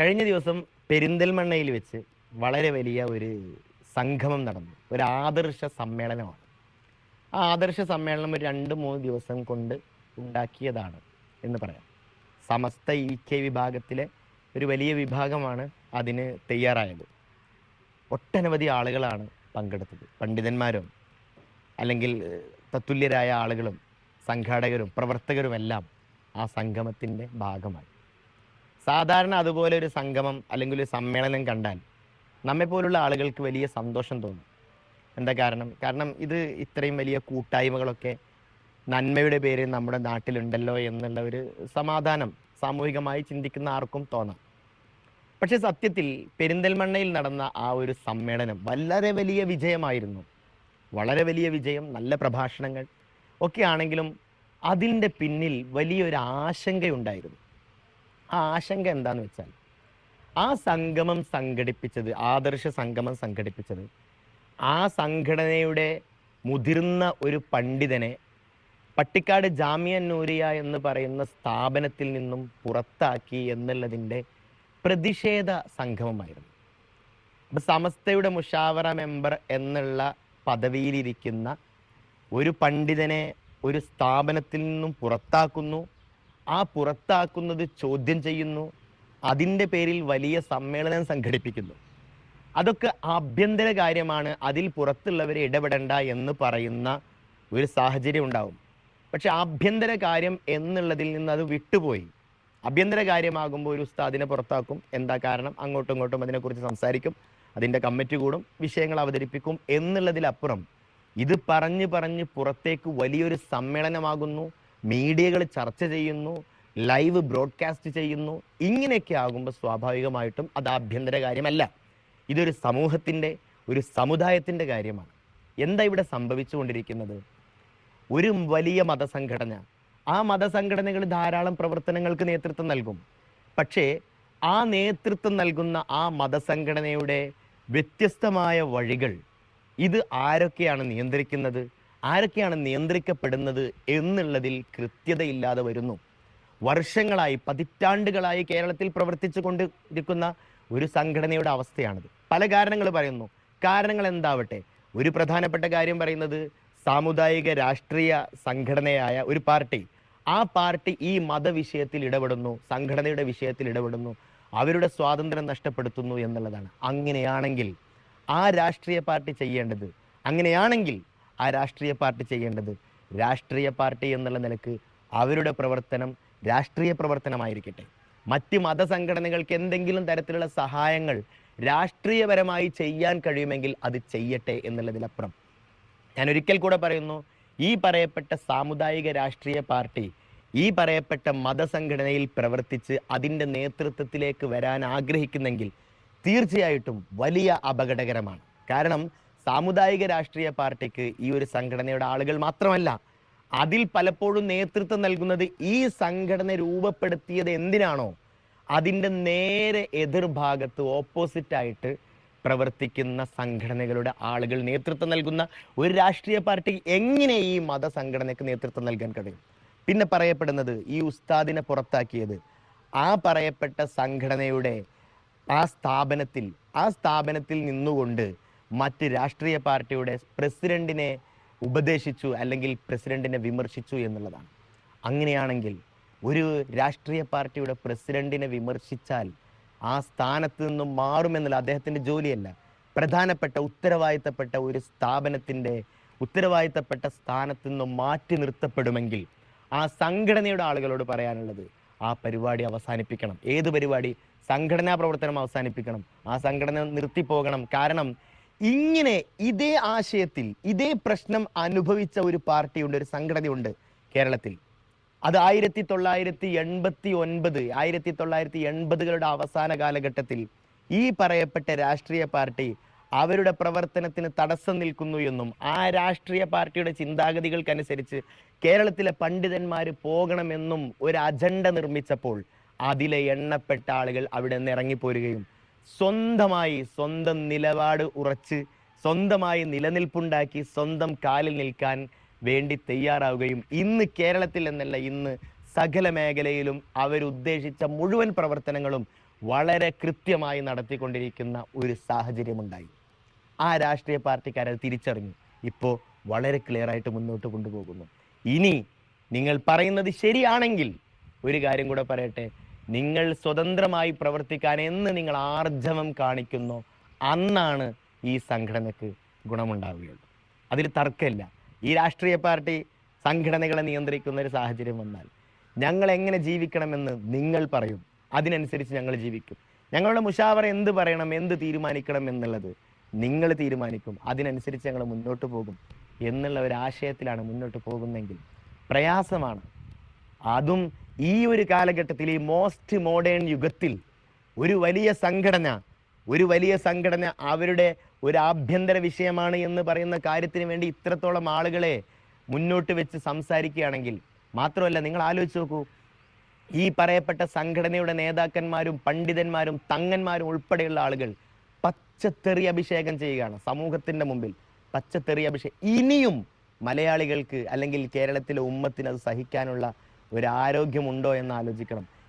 കഴിഞ്ഞ ദിവസം പെരിന്തൽമണ്ണയിൽ വെച്ച് വളരെ വലിയ ഒരു സംഗമം നടന്നു. ഒരു ആദർശ സമ്മേളനമാണ്. ആ ആദർശ സമ്മേളനം ഒരു രണ്ട് മൂന്ന് ദിവസം കൊണ്ട് ഉണ്ടാക്കിയതാണ് എന്ന് പറയാം. സമസ്ത ഇ കെ വിഭാഗത്തിലെ ഒരു വലിയ വിഭാഗമാണ് അതിന് തയ്യാറായത്. ഒട്ടനവധി ആളുകളാണ് പങ്കെടുത്തത്. പണ്ഡിതന്മാരും അല്ലെങ്കിൽ തത്തുല്യരായ ആളുകളും സംഘാടകരും പ്രവർത്തകരുമെല്ലാം ആ സംഗമത്തിന്റെ ഭാഗമായി. സാധാരണ അതുപോലെ ഒരു സംഗമം അല്ലെങ്കിൽ ഒരു സമ്മേളനം കണ്ടാൽ നമ്മെപ്പോലുള്ള ആളുകൾക്ക് വലിയ സന്തോഷം തോന്നും. എന്താ കാരണം? കാരണം ഇത് ഇത്രയും വലിയ കൂട്ടായ്മകളൊക്കെ നന്മയുടെ പേരിൽ നമ്മുടെ നാട്ടിലുണ്ടല്ലോ എന്നുള്ള ഒരു സമാധാനം സാമൂഹികമായി ചിന്തിക്കുന്ന ആർക്കും തോന്നാം. പക്ഷെ സത്യത്തിൽ പെരിന്തൽമണ്ണയിൽ നടന്ന ആ ഒരു സമ്മേളനം വളരെ വലിയ വിജയമായിരുന്നു. വളരെ വലിയ വിജയം നല്ല പ്രഭാഷണങ്ങൾ ഒക്കെ ആണെങ്കിലും അതിന്റെ പിന്നിൽ വലിയൊരു ആശങ്കയുണ്ടായിരുന്നു. ആശങ്ക എന്താന്ന് വെച്ചാൽ ആ സംഗമം സംഘടിപ്പിച്ചത് ആദർശ സംഗമം സംഘടിപ്പിച്ചത് ആ സംഘടനയുടെ മുതിർന്ന ഒരു പണ്ഡിതനെ പട്ടിക്കാട് ജാമിയ നൂരിയ എന്ന് പറയുന്ന സ്ഥാപനത്തിൽ നിന്നും പുറത്താക്കി എന്നുള്ളതിന്റെ പ്രതിഷേധ സംഗമമായിരുന്നു. അപ്പം സമസ്തയുടെ മുഷാവറ മെമ്പർ എന്നുള്ള പദവിയിലിരിക്കുന്ന ഒരു പണ്ഡിതനെ ഒരു സ്ഥാപനത്തിൽ നിന്നും പുറത്താക്കുന്നു. ആ പുറത്താക്കുന്നത് ചോദ്യം ചെയ്യുന്നു അതിന്റെ പേരിൽ വലിയ സമ്മേളനം സംഘടിപ്പിക്കുന്നു. അതൊക്കെ ആഭ്യന്തര കാര്യമാണ് അതിൽ പുറത്തുള്ളവരെ ഇടപെടണ്ട എന്ന് പറയുന്ന ഒരു സാഹചര്യം ഉണ്ടാവും. പക്ഷെ ആഭ്യന്തര കാര്യം എന്നുള്ളതിൽ നിന്ന് അത് വിട്ടുപോയി. ആഭ്യന്തര കാര്യമാകുമ്പോൾ ഒരു ഉസ്താദിനെ പുറത്താക്കും. എന്താ കാരണം? അങ്ങോട്ടും ഇങ്ങോട്ടും അതിനെക്കുറിച്ച് സംസാരിക്കും. അതിന്റെ കമ്മിറ്റി കൂടും വിഷയങ്ങൾ അവതരിപ്പിക്കും എന്നുള്ളതിലപ്പുറം ഇത് പറഞ്ഞ് പറഞ്ഞ് പുറത്തേക്ക് വലിയൊരു സമ്മേളനമാകുന്നു. മീഡിയകൾ ചർച്ച ചെയ്യുന്നു ലൈവ് ബ്രോഡ്കാസ്റ്റ് ചെയ്യുന്നു ഇങ്ങനെയൊക്കെ ആകുമ്പോൾ സ്വാഭാവികമായിട്ടും അത് ആഭ്യന്തര കാര്യമല്ല. ഇതൊരു സമൂഹത്തിന്റെ ഒരു സമുദായത്തിന്റെ കാര്യമാണ്. എന്താ ഇവിടെ സംഭവിച്ചുകൊണ്ടിരിക്കുന്നത്? ഒരു വലിയ മതസംഘടന ആ മതസംഘടനകൾ ധാരാളം പ്രവർത്തനങ്ങൾക്ക് നേതൃത്വം നൽകും. പക്ഷേ ആ നേതൃത്വം നൽകുന്ന ആ മതസംഘടനയുടെ വ്യത്യസ്തമായ വഴികൾ ഇത് ആരൊക്കെയാണ് നിയന്ത്രിക്കുന്നത്? ആരൊക്കെയാണ് നിയന്ത്രിക്കപ്പെടുന്നത് എന്നുള്ളതിൽ കൃത്യതയില്ലാതെ വരുന്നു. വർഷങ്ങളായി പതിറ്റാണ്ടുകളായി കേരളത്തിൽ പ്രവർത്തിച്ചു കൊണ്ടിരിക്കുന്ന ഒരു സംഘടനയുടെ അവസ്ഥയാണിത്. പല കാരണങ്ങൾ പറയുന്നു. കാരണങ്ങൾ എന്താവട്ടെ? ഒരു പ്രധാനപ്പെട്ട കാര്യം പറയുന്നത് സാമുദായിക രാഷ്ട്രീയ സംഘടനയായ ഒരു പാർട്ടി. ആ പാർട്ടി ഈ മതവിഷയത്തിൽ ഇടപെടുന്നു സംഘടനയുടെ വിഷയത്തിൽ ഇടപെടുന്നു അവരുടെ സ്വാതന്ത്ര്യം നഷ്ടപ്പെടുത്തുന്നു എന്നുള്ളതാണ്. അങ്ങനെയാണെങ്കിൽ ആ രാഷ്ട്രീയ പാർട്ടി ചെയ്യേണ്ടത് അങ്ങനെയാണെങ്കിൽ ആ രാഷ്ട്രീയ പാർട്ടി ചെയ്യേണ്ടത്. രാഷ്ട്രീയ പാർട്ടി എന്നുള്ള നിലയ്ക്ക് അവരുടെ പ്രവർത്തനം രാഷ്ട്രീയ പ്രവർത്തനമായിരിക്കട്ടെ. മറ്റ് മതസംഘടനകൾക്ക് എന്തെങ്കിലും തരത്തിലുള്ള സഹായങ്ങൾ രാഷ്ട്രീയപരമായി ചെയ്യാൻ കഴിയുമെങ്കിൽ അത് ചെയ്യട്ടെ എന്നുള്ളതിലപ്പുറം ഞാൻ ഒരിക്കൽ കൂടെ പറയുന്നു ഈ പറയപ്പെട്ട സാമുദായിക രാഷ്ട്രീയ പാർട്ടി ഈ പറയപ്പെട്ട മതസംഘടനയിൽ പ്രവർത്തിച്ച് അതിന്റെ നേതൃത്വത്തിലേക്ക് വരാൻ ആഗ്രഹിക്കുന്നെങ്കിൽ തീർച്ചയായിട്ടും വലിയ അപകടകരമാണ്. കാരണം സാമുദായിക രാഷ്ട്രീയ പാർട്ടിക്ക് ഈ ഒരു സംഘടനയുടെ ആളുകൾ മാത്രമല്ല അതിൽ പലപ്പോഴും നേതൃത്വം നൽകുന്നത് ഈ സംഘടന രൂപപ്പെടുത്തിയത് എന്തിനാണോ? അതിന്റെ നേരെ എതിർഭാഗത്ത് ഓപ്പോസിറ്റായിട്ട് പ്രവർത്തിക്കുന്ന സംഘടനകളുടെ ആളുകൾ നേതൃത്വം നൽകുന്ന ഒരു രാഷ്ട്രീയ പാർട്ടി എങ്ങനെ ഈ മതസംഘടനയ്ക്ക് നേതൃത്വം നൽകാൻ കഴിയും? പിന്നെ പറയപ്പെടുന്നത് ഈ ഉസ്താദിനെ പുറത്താക്കിയത് ആ പറയപ്പെട്ട സംഘടനയുടെ ആ സ്ഥാപനത്തിൽ ആ സ്ഥാപനത്തിൽ നിന്നുകൊണ്ട് മറ്റ് രാഷ്ട്രീയ പാർട്ടിയുടെ പ്രസിഡന്റിനെ ഉപദേശിച്ചു അല്ലെങ്കിൽ പ്രസിഡന്റിനെ വിമർശിച്ചു എന്നുള്ളതാണ്. അങ്ങനെയാണെങ്കിൽ ഒരു രാഷ്ട്രീയ പാർട്ടിയുടെ പ്രസിഡന്റിനെ വിമർശിച്ചാൽ ആ സ്ഥാനത്ത് നിന്നും മാറുമെന്നുള്ള അദ്ദേഹത്തിന്റെ ജോലിയല്ല. പ്രധാനപ്പെട്ട ഉത്തരവാദിത്തപ്പെട്ട ഒരു സ്ഥാപനത്തിന്റെ ഉത്തരവാദിത്തപ്പെട്ട സ്ഥാനത്ത് നിന്നും മാറ്റി നിർത്തപ്പെടുമെങ്കിൽ ആ സംഘടനയുടെ ആളുകളോട് പറയാനുള്ളത് ആ പരിപാടി അവസാനിപ്പിക്കണം. ഏത് പരിപാടി? സംഘടനാ പ്രവർത്തനം അവസാനിപ്പിക്കണം. ആ സംഘടന നിർത്തിപ്പോകണം. കാരണം ഇങ്ങനെ ഇതേ ആശയത്തിൽ ഇതേ പ്രശ്നം അനുഭവിച്ച ഒരു പാർട്ടിയുണ്ട് ഒരു സംഘടനയുണ്ട് കേരളത്തിൽ. അത് ആയിരത്തി തൊള്ളായിരത്തി എൺപത്തി ഒൻപത് ആയിരത്തി തൊള്ളായിരത്തി എൺപതുകളുടെ അവസാന കാലഘട്ടത്തിൽ ഈ പറയപ്പെട്ട രാഷ്ട്രീയ പാർട്ടി അവരുടെ പ്രവർത്തനത്തിന് തടസ്സം നിൽക്കുന്നു എന്നും ആ രാഷ്ട്രീയ പാർട്ടിയുടെ ചിന്താഗതികൾക്കനുസരിച്ച് കേരളത്തിലെ പണ്ഡിതന്മാർ പോകണമെന്നും ഒരു അജണ്ട നിർമ്മിച്ചപ്പോൾ അതിലെ എണ്ണപ്പെട്ട ആളുകൾ അവിടെ നിന്ന് ഇറങ്ങിപ്പോരുകയും സ്വന്തമായി സ്വന്തം നിലപാട് ഉറച്ച് സ്വന്തമായി നിലനിൽപ്പുണ്ടാക്കി സ്വന്തം കാലിൽ നിൽക്കാൻ വേണ്ടി തയ്യാറാവുകയും ഇന്ന് കേരളത്തിൽ എന്നല്ല ഇന്ന് സകല മേഖലയിലും അവരുദ്ദേശിച്ച മുഴുവൻ പ്രവർത്തനങ്ങളും വളരെ കൃത്യമായി നടത്തിക്കൊണ്ടിരിക്കുന്ന ഒരു സാഹചര്യമുണ്ടായി. ആ രാഷ്ട്രീയ പാർട്ടിക്കാരത് തിരിച്ചറിഞ്ഞു. ഇപ്പോൾ വളരെ ക്ലിയർ ആയിട്ട് മുന്നോട്ട് കൊണ്ടുപോകുന്നു. ഇനി നിങ്ങൾ പറയുന്നത് ശരിയാണെങ്കിൽ ഒരു കാര്യം കൂടെ പറയട്ടെ. നിങ്ങൾ സ്വതന്ത്രമായി പ്രവർത്തിക്കാൻ എന്ന് നിങ്ങൾ ആർജവം കാണിക്കുന്നു. അന്നാണ് ഈ സംഘടനക്ക് ഗുണമുണ്ടാവുകയുള്ളൂ. അതിൽ തർക്കമില്ല. ഈ രാഷ്ട്രീയ പാർട്ടി സംഘടനകളെ നിയന്ത്രിക്കുന്ന ഒരു സാഹചര്യം വന്നാൽ ഞങ്ങൾ എങ്ങനെ ജീവിക്കണമെന്ന് നിങ്ങൾ പറയും. അതിനനുസരിച്ച് ഞങ്ങൾ ജീവിക്കും. ഞങ്ങളുടെ മുഷാവറ എന്ത് പറയണം എന്ത് തീരുമാനിക്കണം എന്നുള്ളത് നിങ്ങൾ തീരുമാനിക്കും. അതിനനുസരിച്ച് ഞങ്ങൾ മുന്നോട്ട് പോകും എന്നുള്ള ഒരു ആശയത്തിലാണ് മുന്നോട്ട് പോകുന്നതെങ്കിൽ പ്രയാസമാണ്. അതും ഈ ഒരു കാലഘട്ടത്തിൽ ഈ മോസ്റ്റ് മോഡേൺ യുഗത്തിൽ ഒരു വലിയ സംഘടന ഒരു വലിയ സംഘടന അവരുടെ ഒരു ആഭ്യന്തര വിഷയമാണ് എന്ന് പറയുന്ന കാര്യത്തിന് വേണ്ടി ഇത്രത്തോളം ആളുകളെ മുന്നോട്ട് വെച്ച് സംസാരിക്കുകയാണെങ്കിൽ മാത്രമല്ല നിങ്ങൾ ആലോചിച്ച് നോക്കൂ. ഈ പറയപ്പെട്ട സംഘടനയുടെ നേതാക്കന്മാരും പണ്ഡിതന്മാരും തങ്ങന്മാരും ഉൾപ്പെടെയുള്ള ആളുകൾ പച്ചത്തെറി അഭിഷേകം ചെയ്യുകയാണ് സമൂഹത്തിന്റെ മുമ്പിൽ. പച്ചത്തെറി അഭിഷേകം ഇനിയും മലയാളികൾക്ക് അല്ലെങ്കിൽ കേരളത്തിലെ ഉമ്മത്തിന് അത് സഹിക്കാനുള്ള ഒരു ആരോഗ്യമുണ്ടോ എന്ന് ആലോചിക്കണം.